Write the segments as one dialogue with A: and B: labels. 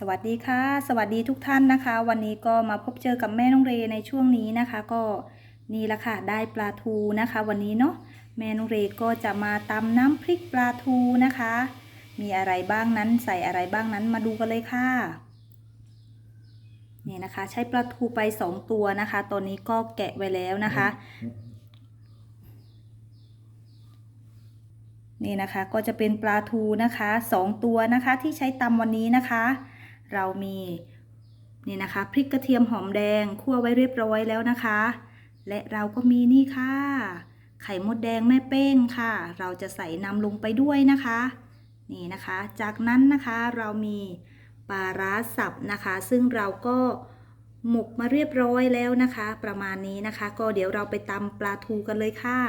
A: สวัสดีค่ะ สวัสดีทุกท่านนะคะ วันนี้ก็มาพบเจอกับแม่น้องเรในช่วงนี้นะคะ ก็นี่ละค่ะได้ปลาทูนะคะ วันนี้เนาะแม่น้องเรก็จะมาตำน้ำพริกปลาทูนะคะ มีอะไรบ้างนั้นใส่อะไรบ้างนั้นมาดูกันเลยค่ะนี่นะคะ ใช้ปลาทูไปสองตัวนะคะ ตอนนี้ก็แกะไว้แล้วนะคะ นี่นะคะก็จะเป็นปลาทูนะคะสองตัวนะคะที่ใช้ตำวันนี้นะคะ เรามีนี่นะคะพริกกระเทียมหอมแดงคั่วไว้เรียบร้อยแล้วนะคะ และเราก็มีนี่ค่ะ ไข่มดแดงแม่เป้งค่ะ เราจะใส่นำลงไปด้วยนะคะ นี่นะคะ จากนั้นนะคะเรามีปลาร้าสับนะคะ ซึ่งเราก็หมกมาเรียบร้อยแล้วนะคะ ประมาณนี้นะคะ ก็เดี๋ยวเราไปตำปลาทูกันเลยค่ะ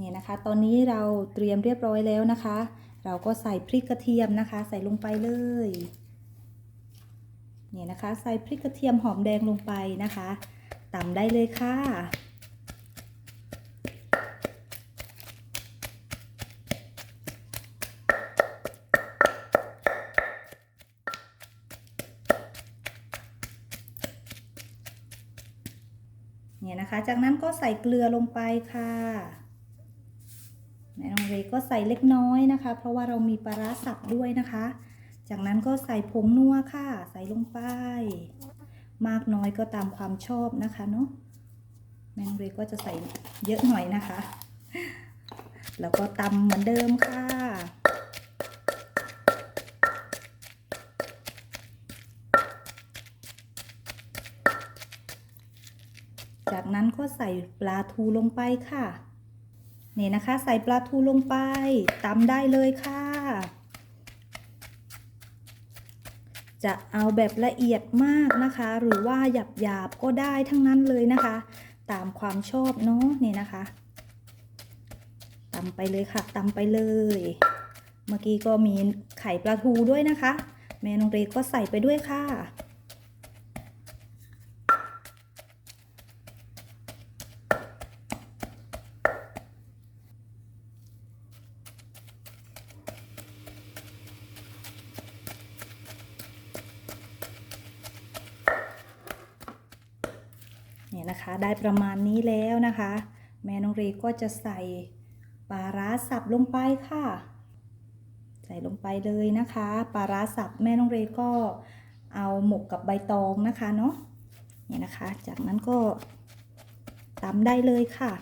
A: นี่นะคะ ตอนนี้เราเตรียมเรียบร้อยแล้วนะคะ เราก็ใส่พริกกระเทียมนะคะ ใส่ลงไปเลยนี่นะคะ ใส่พริกกระเทียมหอมแดงลงไปนะคะตำได้เลยค่ะเนี่ยนะคะ จากนั้นก็ใส่เกลือลงไปค่ะ แม่น้องเรย์ก็ใส่เล็กน้อยนะคะ เพราะว่าเรามีปลาร้าสับด้วยนะคะ จากนั้นก็ใส่ผงนัวค่ะ ใส่ลงไป มากน้อยก็ตามความชอบนะคะเนาะแม่น้องเรย์ก็จะใส่เยอะหน่อยนะคะ แล้วก็ตำเหมือนเดิมค่ะจากนั้นก็ใส่ปลาทูลงไปค่ะ นี่นะคะ ใส่ปลาทูลงไปตำได้เลยค่ะ จะเอาแบบละเอียดมากนะคะ หรือว่าหยาบหยาบๆก็ได้ทั้งนั้นเลยนะคะ ตามความชอบเนาะนี่นะคะตำไปเลยค่ะตำไปเลย เมื่อกี้ก็มีไข่ปลาทูด้วยนะคะ แม่นองเรก็ใส่ไปด้วยค่ะ เนี่ยนะคะได้ประมาณนี้แล้วนะคะ แม่น้องเรก็จะใส่ปลาร้าสับลงไปค่ะ ใส่ลงไปเลยนะคะปลาร้าสับแม่น้องเรก็เอาหมกกับใบตองนะคะเนาะเนี่ยนะคะ จากนั้นก็ตำได้เลยค่ะ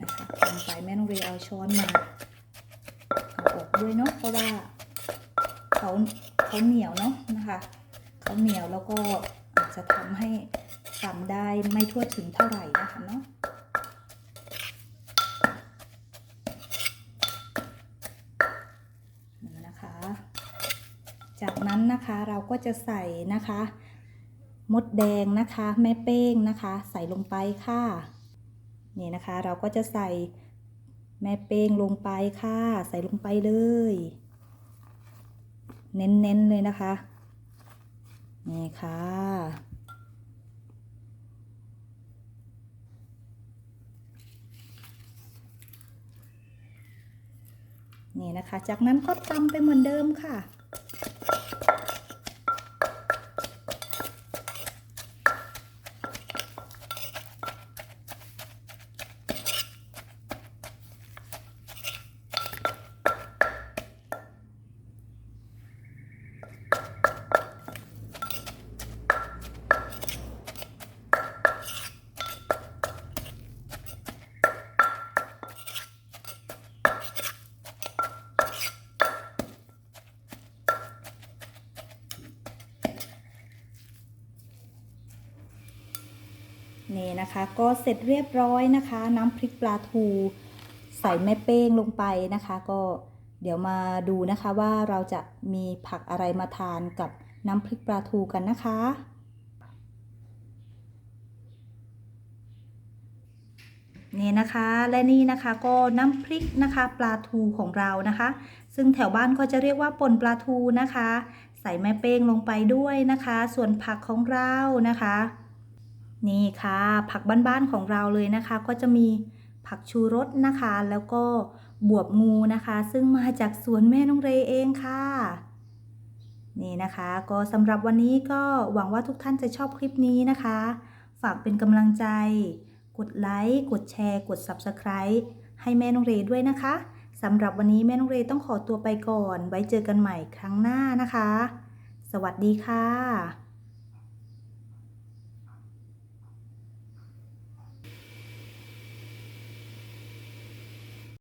A: นะคะตำไปแม่น้องเรเอาช้อนมา ด้วยเนาะเพราะว่าเขาเขาเหนียวเนาะนะคะเขาเหนียวแล้วก็อาจจะทำให้ตำได้ไม่ทั่วถึงเท่าไหร่นะคะเนาะนี่นะคะจากนั้นนะคะเราก็จะใส่นะคะ มดแดงนะคะ แม่เป้งนะคะ ใส่ลงไปค่ะ นี่นะคะเราก็จะใส่ แม่เป้งลงไปค่ะ ใส่ลงไปเลย เน้นๆเลยนะคะ นี่ค่ะนี่นะคะ จากนั้นก็ตำไปเหมือนเดิมค่ะ นี่นะคะ ก็เสร็จเรียบร้อยนะคะ น้ำพริกปลาทู ใส่แม่เป้งลงไปนะคะ ก็เดี๋ยวมาดูนะคะว่าเราจะมีผักอะไรมาทานกับน้ำพริกปลาทูกันนะคะ นี่นะคะและนี่นะคะก็น้ำพริกนะคะปลาทูของเรานะคะ ซึ่งแถวบ้านก็จะเรียกว่าป่นปลาทูนะคะ ใส่แม่เป้งลงไปด้วยนะคะ ส่วนผักของเรานะคะ นี่ค่ะ ผักบ้านๆของเราเลยนะคะ ก็จะมีผักชูรสนะคะ แล้วก็บวบงูนะคะ ซึ่งมาจากสวนแม่น้องเรเองค่ะ นี่นะคะ ก็สำหรับวันนี้ก็หวังว่าทุกท่านจะชอบคลิปนี้นะคะ ฝากเป็นกำลังใจ กดไลค์ กดแชร์ กด Subscribe ให้แม่น้องเรด้วยนะคะสำหรับวันนี้แม่น้องเรต้องขอตัวไปก่อน ไว้เจอกันใหม่ครั้งหน้านะคะ สวัสดีค่ะ